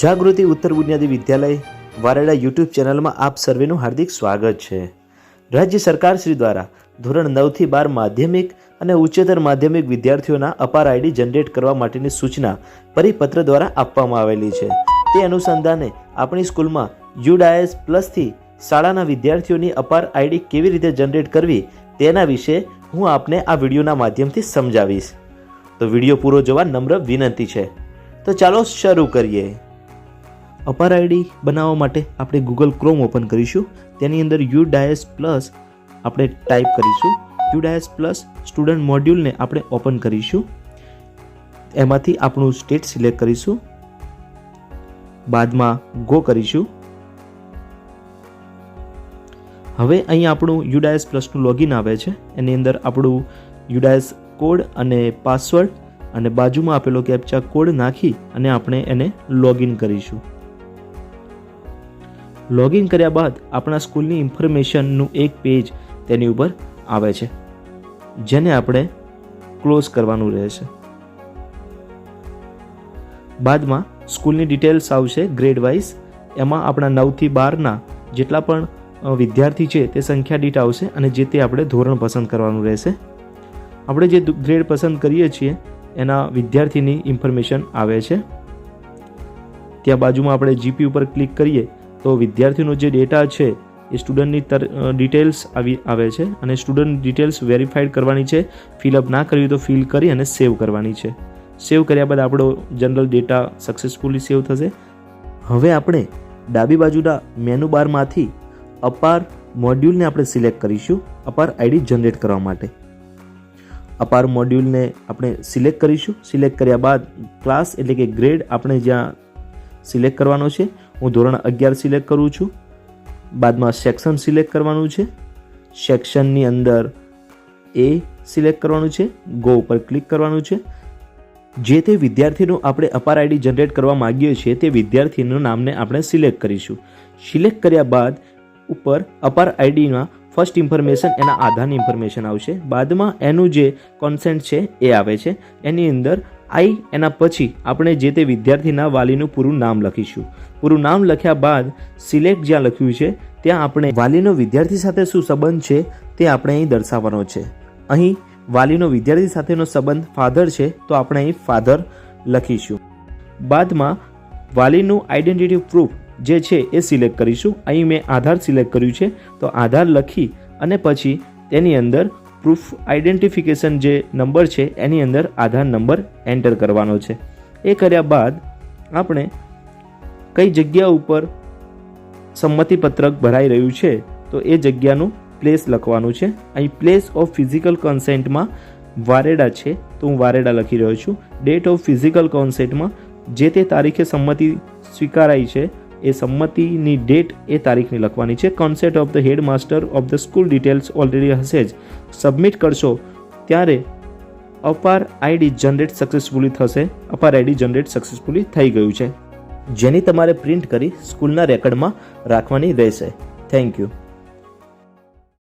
જાગૃતિ ઉત્તર બુનિયાદી વિદ્યાલય વારેડા યુટ્યુબ ચેનલમાં આપ સર્વેનું હાર્દિક સ્વાગત છે. રાજ્ય સરકાર શ્રી દ્વારા ધોરણ નવથી બાર માધ્યમિક અને ઉચ્ચતર માધ્યમિક વિદ્યાર્થીઓના અપાર આઈડી જનરેટ કરવા માટેની સૂચના પરિપત્ર દ્વારા આપવામાં આવેલી છે. તે અનુસંધાને આપણી સ્કૂલમાં યુડાયસ પ્લસથી શાળાના વિદ્યાર્થીઓની અપાર આઈડી કેવી રીતે જનરેટ કરવી તેના વિશે હું આપને આ વિડીયોના માધ્યમથી સમજાવીશ. તો વીડિયો પૂરો જોવા નમ્ર વિનંતી છે. તો ચાલો શરૂ કરીએ. અપાર આઈડી બનાવવા માટે આપણે ગૂગલ ક્રોમ ઓપન કરીશું. તેની અંદર યુ ડાયસ પ્લસ આપણે ટાઈપ કરીશું. યુ ડાયસ પ્લસ સ્ટુડન્ટ મોડ્યુલને આપણે ઓપન કરીશું. એમાંથી આપણું સ્ટેટ સિલેક્ટ કરીશું. બાદમાં ગો કરીશું. હવે અહીં આપણું યુડાયસ પ્લસનું લોગિન આવે છે. એની અંદર આપણું યુડાયસ કોડ અને પાસવર્ડ અને બાજુમાં આપેલો કેપ્ચા કોડ નાખી અને આપણે એને લોગિન કરીશું. લોગિન કર્યા બાદ આપણા સ્કૂલની ઇન્ફોર્મેશનનું એક પેજ તેની ઉપર આવે છે, જેને આપણે ક્લોઝ કરવાનું રહેશે. બાદમાં સ્કૂલની ડિટેલ્સ આવશે ગ્રેડ વાઇઝ એમાં આપણા નવથી બારના જેટલા પણ વિદ્યાર્થી છે તે સંખ્યા દીઠ આવશે અને જે તે આપણે ધોરણ પસંદ કરવાનું રહેશે. આપણે જે ગ્રેડ પસંદ કરીએ છીએ, એના વિદ્યાર્થીની ઇન્ફોર્મેશન આવે છે. ત્યાં બાજુમાં આપણે જીપી ઉપર ક્લિક કરીએ તો વિદ્યાર્થીનો જે ડેટા છે એ સ્ટુડન્ટની તર ડિટેલ્સ આવી આવે છે અને સ્ટુડન્ટ ડિટેલ્સ વેરીફાઈડ કરવાની છે ફિલઅપ ના કરવી તો ફિલ કરી અને સેવ કરવાની છે. સેવ કર્યા બાદ આપણો જનરલ ડેટા સક્સેસફુલી સેવ થશે. હવે આપણે ડાબી બાજુના મેનુ બારમાંથી અપાર મોડ્યુલને આપણે સિલેક્ટ કરીશું અપાર આઈડી જનરેટ કરવા માટે. અપાર મોડ્યુલને આપણે સિલેક્ટ કરીશું. સિલેક્ટ કર્યા બાદ ક્લાસ એટલે કે ગ્રેડ આપણે જ્યાં સિલેક્ટ કરવાનો છે હું ધોરણ અગિયાર સિલેક્ટ કરું છું. બાદમાં સેક્શન સિલેક્ટ કરવાનું છે. સેક્શનની અંદર એ સિલેક્ટ કરવાનું છે. ગો ઉપર ક્લિક કરવાનું છે. જે તે વિદ્યાર્થીનું આપણે અપાર આઈડી જનરેટ કરવા માંગીએ છીએ તે વિદ્યાર્થીનું નામને આપણે સિલેક્ટ કરીશું. સિલેક્ટ કર્યા બાદ ઉપર અપાર આઈડીમાં ફર્સ્ટ ઇન્ફોર્મેશન એના આધારની ઇન્ફોર્મેશન આવશે. બાદમાં એનું જે કોન્સેન્ટ છે એ આવે છે. એની અંદર આઈ, એના પછી આપણે જે તે વિદ્યાર્થીના વાલીનું પૂરું નામ લખીશું. પૂરું નામ લખ્યા બાદ સિલેક્ટ જ્યાં લખ્યું છે, ત્યાં આપણે વાલીનો વિદ્યાર્થી સાથે શું સંબંધ છે તે આપણે અહીં દર્શાવવાનો છે. અહીં વાલીનો વિદ્યાર્થી સાથેનો સંબંધ ફાધર છે, તો આપણે અહીં ફાધર લખીશું. બાદમાં વાલીનું આઈડેન્ટિટી પ્રૂફ જે છે એ સિલેક્ટ કરીશું. અહીં મેં આધાર સિલેક્ટ કર્યું છે, તો આધાર લખી અને પછી તેની અંદર પ્રૂફ આઈડેન્ટિફિકેશન જે નંબર છે, એની અંદર આધાર નંબર એન્ટર કરવાનો છે. એ કર્યા બાદ આપણે કઈ જગ્યા ઉપર સંમતિપત્રક ભરાઈ રહ્યું છે, તો એ જગ્યાનું પ્લેસ લખવાનું છે. અહીં પ્લેસ ઓફ ફિઝિકલ કન્સેન્ટમાં વારેડા છે, તો હું વારેડા લખી રહ્યો છું. ડેટ ઓફ ફિઝિકલ કોન્સેન્ટમાં જે તે તારીખે સંમતિ સ્વીકારાઈ છે એ સંમતિની ડેટ એ તારીખની લખવાની છે. Concept of the head master of the school details already હશે જ. સબમિટ કરશો, ત્યારે અપાર આઈડી જનરેટ સક્સેસફુલી થશે. અપાર આઈડી જનરેટ સક્સેસફુલી થઈ ગયું છે. જેની તમારે પ્રિન્ટ કરી સ્કૂલના રેકર્ડમાં રાખવાની રહેશે. Thank you